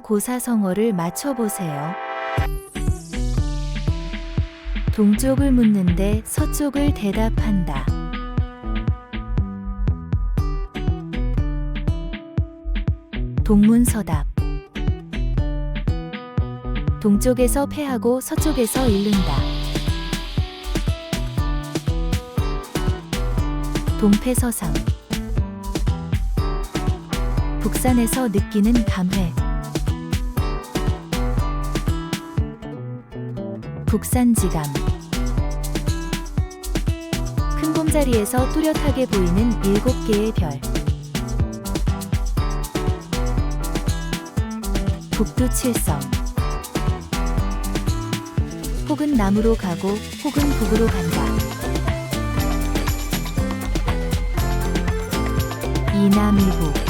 고사성어를 맞춰보세요. 동쪽을 묻는데 서쪽을 대답한다. 동문서답 동쪽에서 패하고 서쪽에서 잃는다. 동패서상 북산에서 느끼는 감회 북산지감. 큰 곰자리에서 뚜렷하게 보이는 일곱 개의 별. 북두 칠성. 혹은 남으로 가고 혹은 북으로 간다. 이남이북